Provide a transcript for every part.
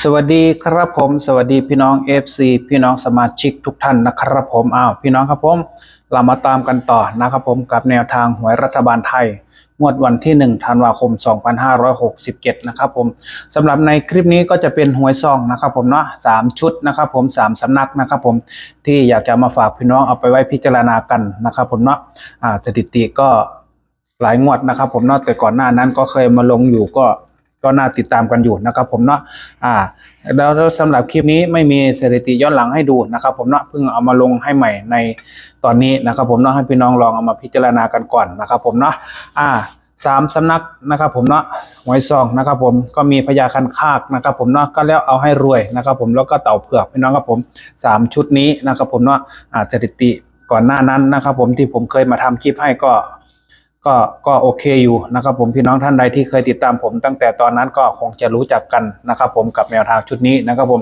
สวัสดีครับผม สวัสดีพี่น้อง FC พี่น้องสมาชิกทุกท่านนะครับผมอ้าวพี่น้องครับผมเรามาตามกันต่อนะครับผมกับแนวทางหวยรัฐบาลไทย งวดวันที่1ธันวาคม 2567 นะครับผมสำหรับในคลิปนี้ก็จะเป็นหวยซองนะครับผมเนาะสามชุดนะครับผมสามสำนักนะครับผมที่อยากจะมาฝากพี่น้องเอาไปไว้พิจารณากันนะครับผมเนาะอ่าสถิติก็หลายงวดนะครับผมเนาะแต่ก่อนหน้านั้นก็เคยมาลงอยู่ก็ ก็น่าติดตามกันอยู่นะครับผมเนาะอ่าแล้วสำหรับคลิปนี้ไม่มีสถิติย้อนหลังให้ดูนะครับผมเนาะเพิ่งเอามาลงให้ใหม่ในตอนนี้นะครับผมเนาะให้พี่น้องลองเอามาพิจารณากันก่อนนะครับผมเนาะอ่าสามสำนักนะครับผมเนาะหวยซองนะครับผมก็มีพญาคันคากนะครับผมเนาะก็แล้วเอาให้รวยนะครับผมแล้วก็เต่าเผือกพี่น้องครับผมสามชุดนี้นะครับผมเนาะอ่าสถิติก่อนหน้านั้นนะครับผมที่ผมเคยมาทำคลิปให้ก็ ก็ก็โอเคอยู่นะครับผมพี่น้องท่านใดที่เคยติดตามผม ตั้งแต่ตอนนั้นก็คงจะรู้จักกันนะครับผมกับแนวทางชุดนี้นะครับผม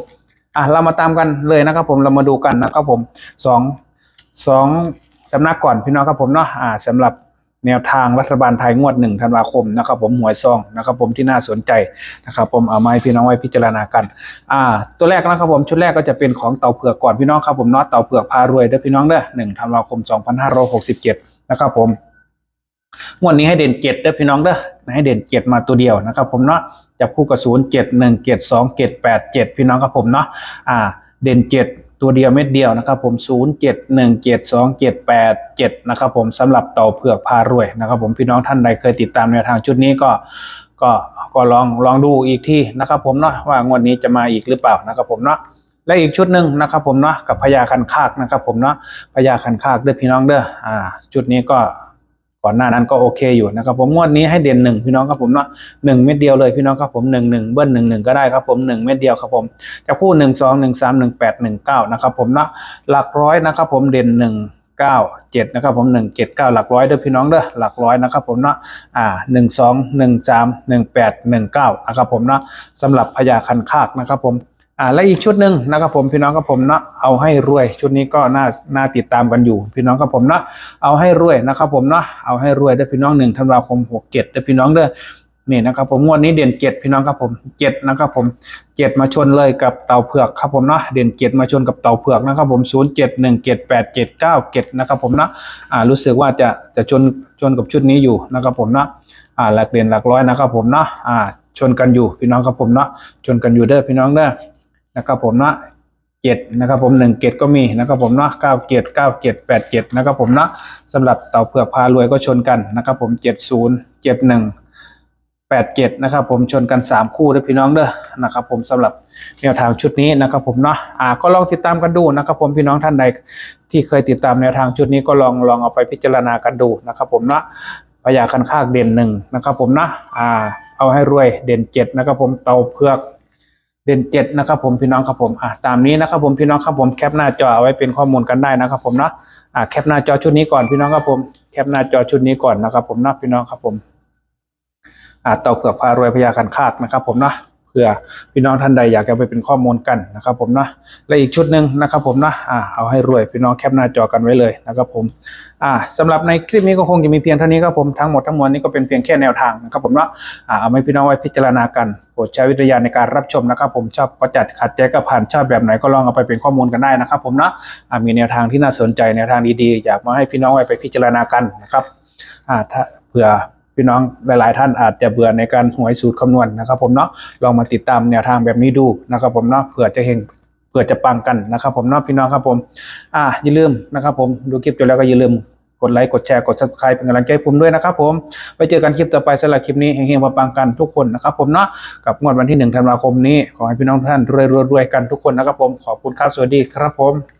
อะเรามาตามกันเลยนะครับผมเรามาดูกันนะครับผมสองสองสำนักก่อนพี่น้องครับผมเนาะอ่าสำหรับแนวทางรัฐบาลไทยงวดหนึ่งธันวาคมนะครับผมหวยซองนะครับผมที่น่าสนใจนะครับผมเอามาให้พี่น้องไว้พิจารณากันอ่าตัวแรกนะครับผมชุดแรกก็จะเป็นของเต่าเผือกก่อนพี่น้องครับผมเนาะเต่าเผือกพารวยเด้อพี่น้องเด้อหนึ่งธันวาคมสองพันห้าร้อยหกสิบเจ็ดนะครับผม งวดนี้ให้เด่นเจ็ดเด้อพี่น้องเด้อให้เด่นเจ็ดมาตัวเดียวนะครับ ผมเนาะจับคู่กับศูนย์เจ็ดหนึ่งเจ็ดสองเจ็ดแปดเจ็ดพี่น้องครับผมเนาะอ่า เด่นเจ็ดตัวเดียวเม็ดเดียวนะครับผมศูนย์เจ็ดหนึ่งเจ็ดสองเจ็ดแปดเจ็ดนะครับผมสำหรับเต่าเผือกพารวยนะครับผมพี่น้องท่านใดเคยติดตามแนวทางชุดนี้ก็ก็ก็ลองลองดูอีกที่นะครับผมเนาะว่างวดนี้จะมาอีกหรือเปล่านะครับผมเนาะและอีกชุดหนึ่งนะครับผมเนาะกับพญาคันคากนะครับผมเนาะพญาคันคากเด้อพี่น้องเด้ออ่าชุดนี้ก็ ก่อนหน้านั้นก็โอเคอยู่นะครับผมงวดนี้ให้เด่นหนึ่งพี่น้องครับผมเนาะหนึ่งเม็ดเดียวเลยพี่น้องครับผมหนึ่งหนึ่งเบิ้ลหนึ่งหนึ่งก็ได้ครับผมหนึ่งเม็ดเดียวครับผมจะคู่หนึ่งสองหนึ่งสามหนึ่งแปดหนึ่งเก้านะครับผมเนาะหลักร้อยนะครับผมเด่นหนึ่งเก้าเจ็ดนะครับผมหนึ่งเจ็ดเก้าหลักร้อยเด้อพี่น้องเด้อหลักร้อยนะครับผมเนาะอ่าหนึ่งสองหนึ่งสามหนึ่งแปดหนึ่งเก้านะครับผมเนาะสำหรับพญาคันคากนะครับผม อ่าและอีกชุดหนึ่งนะครับผมพี่น้องครับผมเนาะเอาให้รวย ชุดนี้ก็น่าน่าติดตามกันอยู่ พี่น้องครับผมเนาะเอาให้รวยนะครับผมเนาะเอาให้รวยเด้อพี่น้องหนึ่งธันวาคมหกเจ็ดเด้อพี่น้องเด้อนี่นะครับผมงวดนี้เด่นเจ็ดพี่น้องครับผมเจ็ดนะครับผมเจ็ดมาชนเลยกับเต่าเผือกครับผมเนาะเด่นเจ็ดมาชนกับเต่าเผือกนะครับผมศูนย์เจ็ดหนึ่งเจ็ดแปดเจ็ดเก้าเจ็ดนะครับผมเนาะอ่ารู้สึกว่าจะจะชนชนกับชุดนี้อยู่นะครับผมเนาะอ่าหลักเด่นหลักร้อยนะครับผมเนาะอ่าชนกันอยู่พี่น้องครับผมเนาะชนกันอยู่เด้อพี่น้องเด้อ นะครับผมเนาะเจ็ดนะครับผมหนึ่งเจ็ดก็มีนะครับผมเนาะเก้าเจ็ดเก้าเจ็ดแปดเจ็ดนะครับผมเนาะสำหรับเต่าเผือกพารวยก็ชนกันนะครับผมเจ็ดศูนย์เจ็ดหนึ่งแปดเจ็ดนะครับผมชนกันสามคู่ด้วยพี่น้องเด้อนะครับผมสำหรับแนวทางชุดนี้นะครับผมเนาะอ่าก็ลองติดตามกันดูนะครับผมพี่น้องท่านใดที่เคยติดตามแนวทางชุดนี้ก็ลองลองเอาไปพิจารณากันดูนะครับผมเนาะพยาคันคากเด่นหนึ่งนะครับผมนะอ่าเอาให้รวยเด่นเจ็ดนะครับผมเต่าเผือก เด่นเจ็ดนะครับผมพี่น้องครับผมอะตามนี้นะครับผมพี่น้องครับผมแคปหน้าจอเอาไว้เป็นข้อมูลกันได้นะครับผมเนาะอะแคปหน้าจอชุดนี้ก่อนพี่น้องครับผมแคปหน้าจอชุดนี้ก่อนนะครับผมเนาะพี่น้องครับผมอะเต่าเผือกพารวยพยาคันคากนะครับผมเนาะ เผื่อพี่น้องท่านใดอยากจะไปเป็นข้อมูลกันนะครับ ผมเนาะและอีกชุดหนึ่งนะครับผมเนาะอะเอาให้รวยพี่น้องแคปหน้าจอกันไว้เลยนะครับผมอ่าสำหรับในคลิปนี้ก็คงจะมีเพียงเท่านี้ครับผมทั้งหมดทั้งมวลนี้ก็เป็นเพียงแค่แนวทางนะครับผมเนาะอ่าเอาไว้พี่น้องไว้พิจารณากันโปรดใช้วิทยาณในการรับชมนะครับ ผมชอบก็จัดขัดใจก็ผ่านชอบแบบไหนก็ลองเอาไปเป็นข้อมูลกันได้นะครับผมเนาะอ่ามีแนวทางที่น่าสนใจแนวทางดีๆอยากมาให้พี่น้องไว้ไปพิจารณากันนะครับอ่าถ้าเผื่อ พี่น้องหลาย ๆ ท่านอาจจะเบื่อในการหวยสูตรคำนวณนะครับ ผมเนาะลองมาติดตามแนวทางแบบนี้ดูนะครับ ผมเนาะเผื่อจะเห็นเผื่อจะปังกันนะครับผมเนาะพี่น้องครับผม อ่าอย่าลืมนะครับ ผมดูคลิปจบแล้วก็อย่าลืมกดไลค์กดแชร์กด subscribe เป็นกำลังใจผมด้วยนะครับผมไว้เจอกันคลิปต่อไปสำหรับคลิปนี้เฮงๆปังๆกันทุกคนนะครับผมเนาะกับงวดวันที่1ธันวาคมนี้ขอให้พี่น้องท่านรวยๆๆกันทุกคนนะครับผมขอบคุณครับสวัสดีครับผม